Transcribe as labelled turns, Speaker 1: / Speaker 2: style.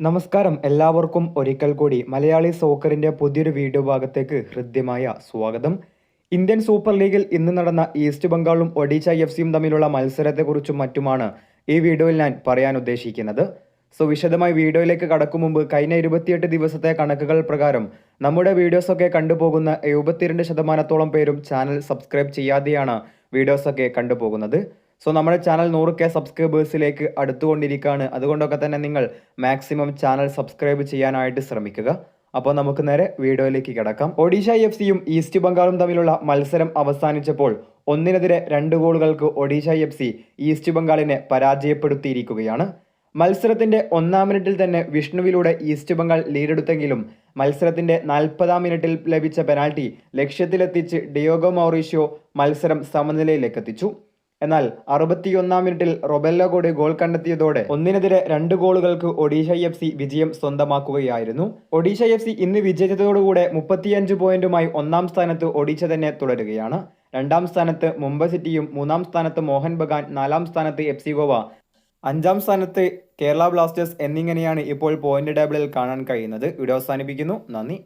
Speaker 1: നമസ്കാരം. എല്ലാവർക്കും ഒരിക്കൽ കൂടി മലയാളി സോക്കറിന്റെ പുതിയൊരു വീഡിയോ ഭാഗത്തേക്ക് ഹൃദ്യമായ സ്വാഗതം. ഇന്ത്യൻ സൂപ്പർ ലീഗിൽ ഇന്ന് നടന്ന ഈസ്റ്റ് ബംഗാളും ഒഡീഷ എഫ് സിയും തമ്മിലുള്ള മത്സരത്തെക്കുറിച്ചും മറ്റുമാണ് ഈ വീഡിയോയിൽ ഞാൻ പറയാൻ ഉദ്ദേശിക്കുന്നത്. സോ വിശദമായി വീഡിയോയിലേക്ക് കടക്കും മുമ്പ് കഴിഞ്ഞ ഇരുപത്തിയെട്ട് ദിവസത്തെ കണക്കുകൾ പ്രകാരം നമ്മുടെ വീഡിയോസൊക്കെ കണ്ടുപോകുന്ന എഴുപത്തിരണ്ട് ശതമാനത്തോളം പേരും ചാനൽ സബ്സ്ക്രൈബ് ചെയ്യാതെയാണ് വീഡിയോസൊക്കെ കണ്ടുപോകുന്നത്. സോ നമ്മുടെ ചാനൽ നൂറ് കെ സബ്സ്ക്രൈബേഴ്സിലേക്ക് അടുത്തുകൊണ്ടിരിക്കുകയാണ്. അതുകൊണ്ടൊക്കെ തന്നെ നിങ്ങൾ മാക്സിമം ചാനൽ സബ്സ്ക്രൈബ് ചെയ്യാനായിട്ട് ശ്രമിക്കുക. അപ്പോൾ നമുക്ക് നേരെ വീഡിയോയിലേക്ക് കിടക്കാം. ഒഡീഷ എഫ് സിയും ഈസ്റ്റ് ബംഗാളും തമ്മിലുള്ള മത്സരം അവസാനിച്ചപ്പോൾ ഒന്നിനെതിരെ രണ്ട് ഗോളുകൾക്ക് ഒഡീഷ എഫ് സി ഈസ്റ്റ് ബംഗാളിനെ പരാജയപ്പെടുത്തിയിരിക്കുകയാണ്. മത്സരത്തിന്റെ ഒന്നാം മിനിറ്റിൽ തന്നെ വിഷ്ണുവിലൂടെ ഈസ്റ്റ് ബംഗാൾ ലീഡെടുത്തെങ്കിലും മത്സരത്തിന്റെ നാൽപ്പതാം മിനിറ്റിൽ ലഭിച്ച പെനാൽറ്റി ലക്ഷ്യത്തിലെത്തിച്ച് ഡിയോഗോ മൗറീഷ്യോ മത്സരം സമനിലയിലേക്ക് എത്തിച്ചു എന്നാൽ അറുപത്തിയൊന്നാം മിനിറ്റിൽ റൊബെല്ലോ കൂടി ഗോൾ കണ്ടെത്തിയതോടെ ഒന്നിനെതിരെ രണ്ട് ഗോളുകൾക്ക് ഒഡീഷ എഫ് സി വിജയം സ്വന്തമാക്കുകയായിരുന്നു. ഒഡീഷ എഫ് സി ഇന്ന് വിജയിച്ചതോടുകൂടെ മുപ്പത്തിയഞ്ച് പോയിന്റുമായി ഒന്നാം സ്ഥാനത്ത് ഒഡീഷ തന്നെ തുടരുകയാണ്. രണ്ടാം സ്ഥാനത്ത് മുംബൈ സിറ്റിയും മൂന്നാം സ്ഥാനത്ത് മോഹൻ ബഗാൻ നാലാം സ്ഥാനത്ത് എഫ് സി ഗോവ അഞ്ചാം സ്ഥാനത്ത് കേരള ബ്ലാസ്റ്റേഴ്സ് എന്നിങ്ങനെയാണ് ഇപ്പോൾ പോയിന്റ് ടേബിളിൽ കാണാൻ കഴിയുന്നത്. വീഡിയോ അവസാനിപ്പിക്കുന്നു. നന്ദി.